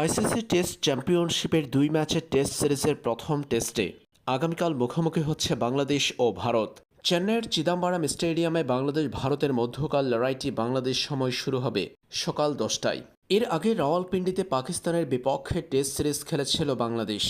ICC test চ্যাম্পিয়নশিপের দুই ম্যাচের টেস্ট সিরিজের প্রথম টেস্টে আগামীকাল মুখোমুখি হচ্ছে বাংলাদেশ ও ভারত। চেন্নাইয়ের চিদাম্বারাম স্টেডিয়ামে বাংলাদেশ ভারতের মধ্যকাল লড়াইটি বাংলাদেশ সময় শুরু হবে সকাল দশটায়। এর আগে রাওয়ালপিন্ডিতে পাকিস্তানের বিপক্ষে টেস্ট সিরিজ খেলেছিল বাংলাদেশ।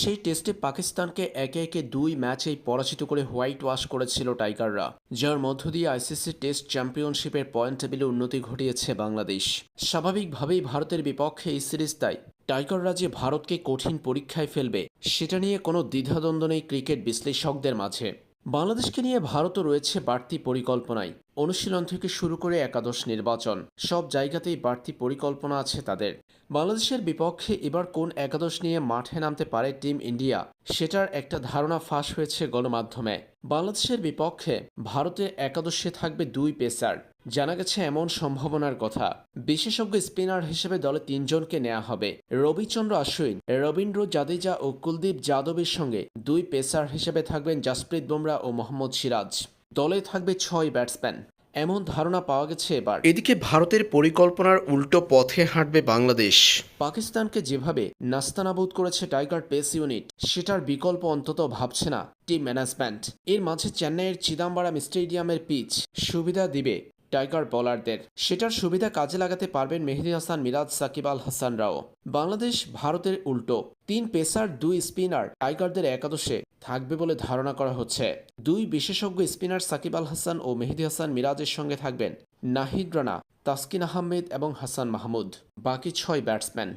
সেই টেস্টে পাকিস্তানকে একে একে দুই ম্যাচেই পরাজিত করে হোয়াইট ওয়াশ করেছিল টাইগাররা, যার মধ্য দিয়ে আইসিসি টেস্ট চ্যাম্পিয়নশিপের পয়েন্ট টেবিলে উন্নতি ঘটিয়েছে বাংলাদেশ। স্বাভাবিকভাবেই ভারতের বিপক্ষে এই সিরিজ তাই। টাইগাররা যে ভারতকে কঠিন পরীক্ষায় ফেলবে, সেটা নিয়ে কোনো দ্বিধাদ্বন্দ্ব নেই ক্রিকেট বিশ্লেষকদের মাঝে। বাংলাদেশকে নিয়ে ভারতও রয়েছে বাড়তি পরিকল্পনায়। অনুশীলন থেকে শুরু করে একাদশ নির্বাচন, সব জায়গাতেই বাড়তি পরিকল্পনা আছে তাদের। বাংলাদেশের বিপক্ষে এবার কোন একাদশ নিয়ে মাঠে নামতে পারে টিম ইন্ডিয়া, সেটার একটা ধারণা ফাঁস হয়েছে গণমাধ্যমে। বাংলাদেশের বিপক্ষে ভারতের একাদশে থাকবে দুই পেসার, জানা গেছে এমন সম্ভাবনার কথা। বিশেষজ্ঞ স্পিনার হিসেবে দলে তিনজনকে নেওয়া হবে। রবিচন্দ্র আশ্বিন, রবীন্দ্র জাদেজা ও কুলদীপ যাদবের সঙ্গে দুই পেসার হিসেবে থাকবেন জাসপ্রীত বুমরা ও মোহাম্মদ সিরাজ। দলে থাকবে ছয় ব্যাটসম্যান। এমন ধারণা পাওয়া গেছে এবার। এদিকে ভারতের পরিকল্পনার উল্টো পথে হাঁটবে বাংলাদেশ। পাকিস্তানকে যেভাবে নাস্তানাবুদ করেছে টাইগার পেস ইউনিট সেটার বিকল্প অন্তত ভাবছে না টিম ম্যানেজমেন্ট। এর মাঝে চেন্নাইয়ের চিদাম্বারাম স্টেডিয়ামের পিচ সুবিধা দিবে টাইগার বোলারদের। সেটার সুবিধা কাজে লাগাতে পারবেন মেহেদি হাসান, মিরাজ, সাকিব আল হাসানরাও বাংলাদেশ, ভারতের উল্টো। তিন পেসার, দুই স্পিনার টাইগারদের একাদশে থাকবে বলে ধারণা করা হচ্ছে। দুই বিশেষজ্ঞ স্পিনার সাকিব আল হাসান ও মেহেদি হাসান মিরাজের সঙ্গে থাকবেন নাহিদ রানা, তাসকিন আহমেদ এবং হাসান মাহমুদ। বাকি ছয় ব্যাটসম্যান।